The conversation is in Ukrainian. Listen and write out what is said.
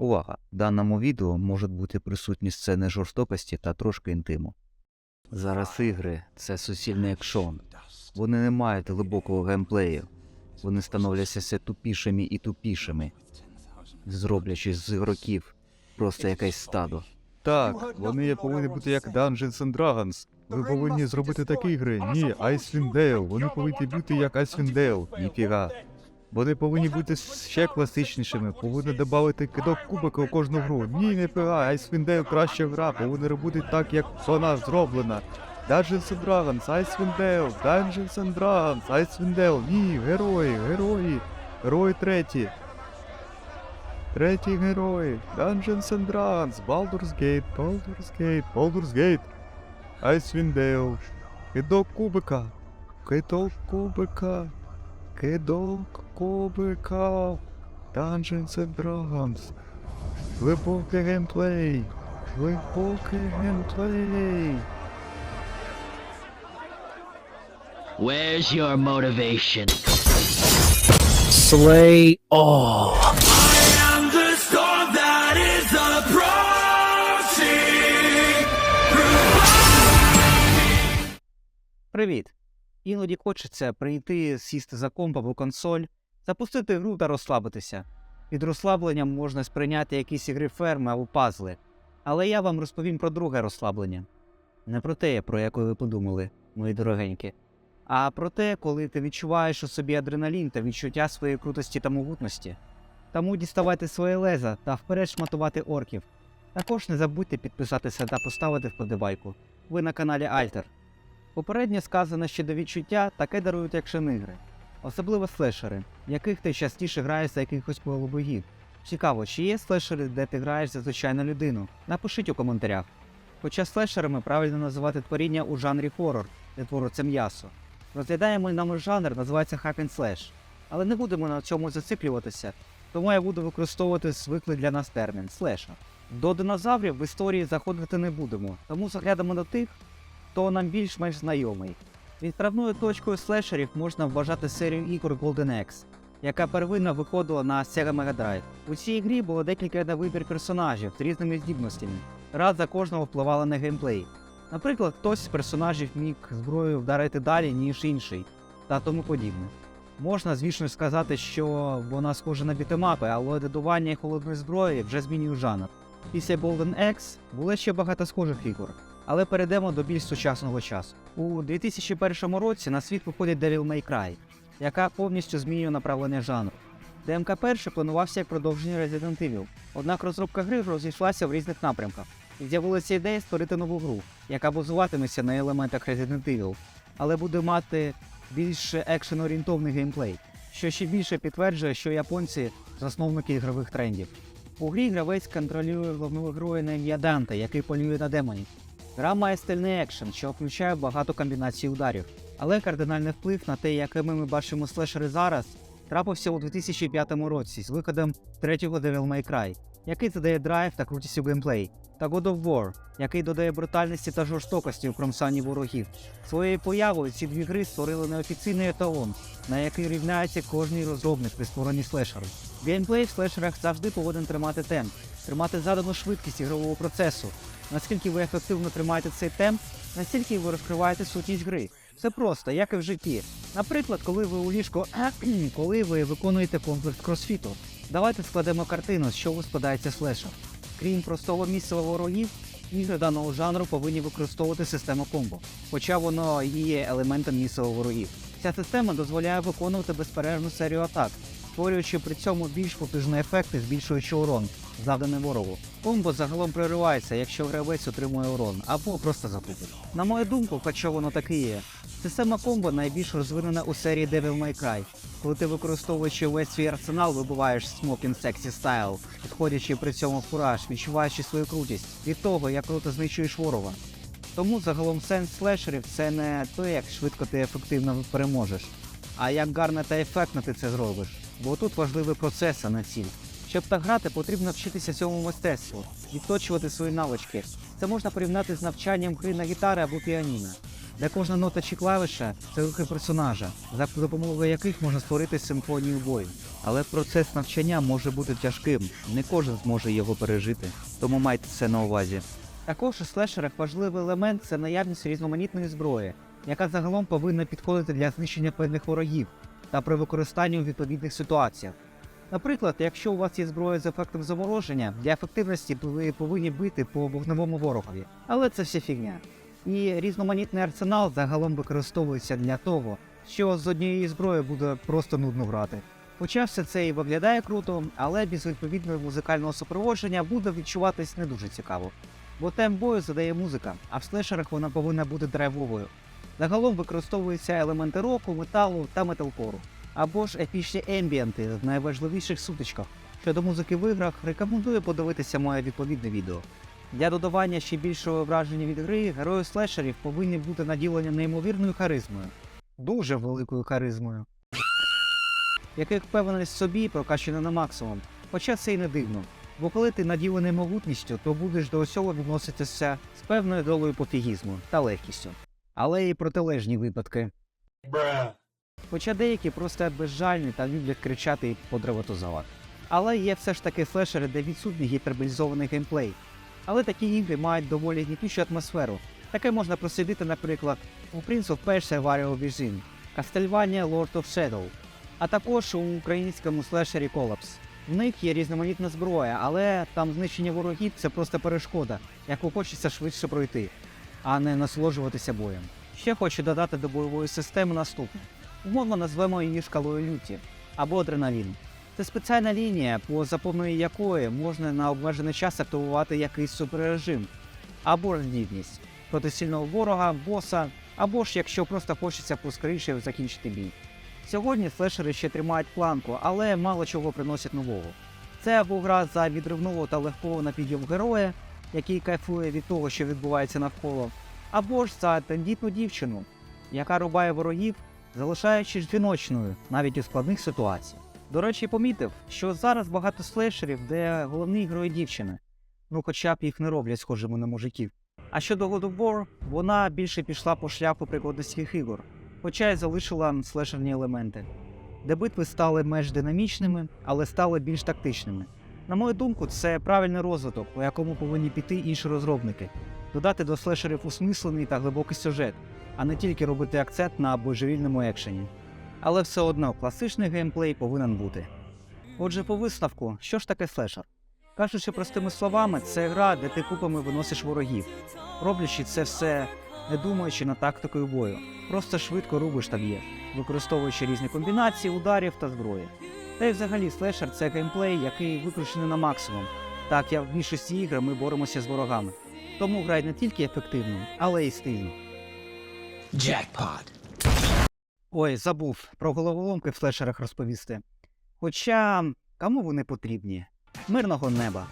Увага! В даному відео можуть бути присутні сцени жорстокості та трошки інтиму. Зараз ігри це суцільний екшон. Вони не мають глибокого геймплею. Вони становляться все тупішими і тупішими, зроблячи з ігроків просто якесь стадо. Так, вони повинні бути як Dungeons and Dragons. Ви повинні зробити такі ігри. Ні, Icewind Dale. Вони повинні бути як Icewind Dale. Ніфіга. Вони повинні бути ще класичнішими, повинні додати кидок кубика у кожну гру. Ні, ніфіга, Icewind Dale краща гра, повинна робити так, як вона зроблена. Dungeons and Dragons, Icewind Dale, Dungeons and Dragons, Icewind Dale. Ні, герої, герої. Герої треті. Третій герой. Dungeons and Dragons, Baldur's Gate, Baldur's Gate, Baldur's Gate. Icewind Dale. Кидок кубика. Кидок кубика. Кидок кубика. Dungeons and Dragons. Глибокий геймплей. Глибокий геймплей. Where's your motivation? Slay all. am the storm that is approaching. Привіт! Іноді хочеться прийти, сісти за комп або консоль, запустити гру та розслабитися. Під розслабленням можна сприйняти якісь ігри ферми або пазли. Але я вам розповім про друге розслаблення. Не про те, про яке ви подумали, мої дорогенькі, а про те, коли ти відчуваєш у собі адреналін та відчуття своєї крутості та могутності. Тому діставайте своє леза та вперед шматувати орків. Також не забудьте підписатися та поставити вподобайку. Ви на каналі Альтер. Попередньо сказане щодо відчуття таке дарують екшен ігри, особливо слешери, в яких ти частіше граєш за якихось полубогів. Цікаво, чи є слешери, де ти граєш за звичайну людину? Напишіть у коментарях. Хоча слешерами правильно називати творіння у жанрі хорор, де твориться м'ясо. Розглядаємо нам жанр, називається Slash. Але не будемо на цьому зациклюватися, тому я буду використовувати звиклий для нас термін слеша. До динозаврів в історії заходити не будемо, тому заглянемо до тих, хто нам більш-менш знайомий. Відправною точкою слешерів можна вважати серію ігор Golden Axe, яка первинно виходила на Sega Mega Drive. У цій грі було декілька на вибір персонажів з різними здібностями. Раз за кожного впливала на геймплей. Наприклад, хтось з персонажів міг зброєю вдарити далі, ніж інший, та тому подібне. Можна, звісно, сказати, що вона схожа на бітемапи, але додування холодної зброї вже змінює жанр. Після Golden Axe було ще багато схожих ігор, але перейдемо до більш сучасного часу. У 2001 році на світ виходить Devil May Cry, яка повністю змінює направлення жанру. ДМК 1 планувався як продовження Resident Evil, однак розробка гри розійшлася в різних напрямках. І з'явилася ідея створити нову гру, яка базуватиметься на елементах Resident Evil, але буде мати більш екшен-орієнтовний геймплей, що ще більше підтверджує, що японці засновники ігрових трендів. У грі гравець контролює головного героя на ім'я Данте, який полює на демонів. Гра має стильний екшен, що включає багато комбінацій ударів, але кардинальний вплив на те, якими ми бачимо слешери зараз, трапився у 2005 році з виходом третього Devil May Cry, який задає драйв та крутість у геймплей, та God of War, який додає брутальності та жорстокості у кромсанні ворогів. Своєю появою ці дві гри створили неофіційний еталон, на який рівняється кожний розробник при створенні слешеру. Геймплей в слешерах завжди повинен тримати темп, тримати задану швидкість ігрового процесу. Наскільки ви ефективно тримаєте цей темп, настільки ви розкриваєте сутність гри. Все просто, як і в житті. Наприклад, коли ви у ліжко, коли ви виконуєте комплекс кросфіту. Давайте складемо картину, з чого складається слешер. Крім простого місця ворогів, ігри даного жанру повинні використовувати систему комбо, хоча воно є елементом місцевого ворогів. Ця система дозволяє виконувати безперервну серію атак, створюючи при цьому більш потужний ефект і збільшуючи урон, завданий ворогу. Комбо загалом проривається, якщо гравець отримує урон, або просто затупить. На мою думку, хоча воно таки є, система комбо найбільш розвинена у серії Devil May Cry, коли ти використовуючи весь свій арсенал, вибиваєш Smoking Sexy Style, підходячи при цьому в кураж, відчуваючи свою крутість від того, як круто знищуєш ворога. Тому загалом сенс слешерів це не те, як швидко ти ефективно переможеш, а як гарно та ефектно ти це зробиш. Бо тут важливий процес, а не ціль. Щоб так грати, потрібно вчитися цьому мистецтву, відточувати свої навички. Це можна порівняти з навчанням гри на гітари або піаніно. де кожна нота чи клавіша це рухи персонажа, за допомогою яких можна створити симфонію бою. Але процес навчання може бути тяжким, не кожен зможе його пережити, тому майте це на увазі. Також у слешерах важливий елемент це наявність різноманітної зброї, яка загалом повинна підходити для знищення певних ворогів та при використанні у відповідних ситуаціях. Наприклад, якщо у вас є зброя з ефектом замороження, для ефективності ви повинні бити по вогневому ворогові. Але це все фігня. І різноманітний арсенал загалом використовується для того, що з однієї зброї буде просто нудно грати. Хоча все це і виглядає круто, але без відповідного музикального супроводження буде відчуватись не дуже цікаво. Бо темп бою задає музика, а в слешерах вона повинна бути драйвовою. Загалом використовуються елементи року, металу та металкору, або ж епічні ембієнти в найважливіших сутичках. Щодо музики в іграх, рекомендую подивитися моє відповідне відео. Для додавання ще більшого враження від гри, герої слешерів повинні бути наділені неймовірною харизмою. Дуже великою харизмою. Яких впевненість собі прокачана на максимум. Хоча це й не дивно. Бо коли ти наділений могутністю, то будеш до усього відноситися з певною долею пофігізму та легкістю. Але і протилежні випадки. Bruh. Хоча деякі просто безжальні та люблять кричати і подраватизувати. Але є все ж таки флешери, де відсутній гіперболізований геймплей. Але такі ігри мають доволі гнітючу атмосферу. Таке можна просидіти, наприклад, у Prince of Persia Wario Within, Castlevania Lord of Shadow, а також у українському слешері Collapse. В них є різноманітна зброя, але там знищення ворогів це просто перешкода, яку хочеться швидше пройти, а не насолоджуватися боєм. Ще хочу додати до бойової системи наступне. Умовно назвемо її шкалою люті або адреналін. Це спеціальна лінія, по заповненню якої можна на обмежений час активувати якийсь суперрежим або здібність проти сильного ворога, боса, або ж якщо просто хочеться поскоріше закінчити бій. Сьогодні слешери ще тримають планку, але мало чого приносять нового. Це або гра за відривного та легкого на героя, який кайфує від того, що відбувається навколо, або ж за тендітну дівчину, яка рубає ворогів, залишаючись жіночною навіть у складних ситуаціях. До речі, помітив, що зараз багато слешерів, де головні герої дівчини, ну хоча б їх не роблять схожими на мужиків. А щодо God of War, вона більше пішла по шляху прикладницьких ігор, хоча й залишила слешерні елементи, де битви стали менш динамічними, але стали більш тактичними. На мою думку, це правильний розвиток, по якому повинні піти інші розробники, додати до слешерів усмислений та глибокий сюжет, а не тільки робити акцент на божевільному екшені. Але все одно класичний геймплей повинен бути. Отже, по висновку, що ж таке слешер? Кажучи простими словами, це гра, де ти купами виносиш ворогів, роблячи це все не думаючи над тактикою бою, просто швидко рубиш та б'єш, використовуючи різні комбінації ударів та зброї. Та й взагалі слешер це геймплей, який викручений на максимум. Так як в більшості ігр ми боремося з ворогами. Тому грай не тільки ефективно, але й стильно. Jackpot. Ой, забув про головоломки в слешерах розповісти. Хоча кому вони потрібні? Мирного неба.